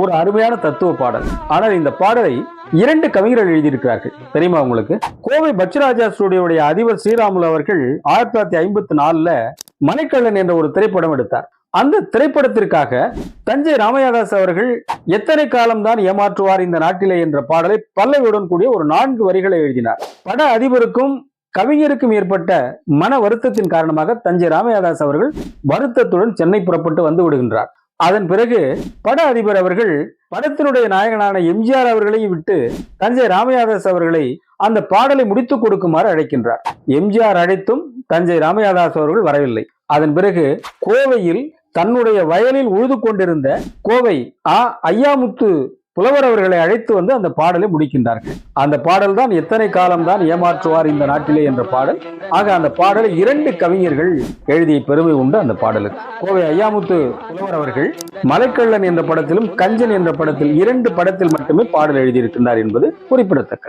ஒரு அருமையான தத்துவ பாடல். ஆனால் இந்த பாடலை இரண்டு கவிஞர்கள் எழுதியிருக்கிறார்கள். தெரியுமா உங்களுக்கு? கோவை பச்சராஜா ஸ்டுடியோடைய அதிபர் ஸ்ரீராமுலு அவர்கள் ஆயிரத்தி தொள்ளாயிரத்தி ஐம்பத்தி நாலுல மணிக்கல்லன் என்ற ஒரு திரைப்படம் எடுத்தார். அந்த திரைப்படத்திற்காக தஞ்சை ராமயாதாஸ் அவர்கள் எத்தனை காலம்தான் ஏமாற்றுவார் இந்த நாட்டிலே என்ற பாடலை பல்லவியுடன் கூடிய ஒரு நான்கு வரிகளை எழுதினார். பட அதிபருக்கும் கவிஞருக்கும் ஏற்பட்ட மன வருத்தத்தின் காரணமாக தஞ்சை ராமயாதாஸ் அவர்கள் வருத்தத்துடன் சென்னை புறப்பட்டு வந்து விடுகின்றார். அதன் பிறகு பட அதிபர் அவர்கள் படத்தினுடைய நாயகனான எம்ஜிஆர் அவர்களையும் விட்டு தஞ்சை ராமயாதாஸ் அவர்களை அந்த பாடலை முடித்துக் கொடுக்குமாறு அழைக்கின்றார். எம்ஜிஆர் அழைத்தும் தஞ்சை ராமயாதாஸ் அவர்கள் வரவில்லை. அதன் பிறகு கோவையில் தன்னுடைய வயலில் உழுது கொண்டிருந்த கோவை ஆ. ஐயாமுத்து புலவர் அவர்களை அழைத்து வந்து அந்த பாடலை முடிக்கின்றார்கள் அந்த பாடல் தான் எத்தனை காலம்தான் ஏமாற்றுவார் இந்த நாட்டிலே என்ற பாடல். ஆக அந்த பாடலை இரண்டு கவிஞர்கள் எழுதிய பெருமை உண்டு அந்த பாடலுக்கு. கோவை ஐயாமுத்து புலவர் அவர்கள் மலைக்கள்ளன் என்ற படத்திலும் கஞ்சன் என்ற படத்தில் இரண்டு படத்தில் மட்டுமே பாடல் எழுதியிருக்கின்றார் என்பது குறிப்பிடத்தக்கது.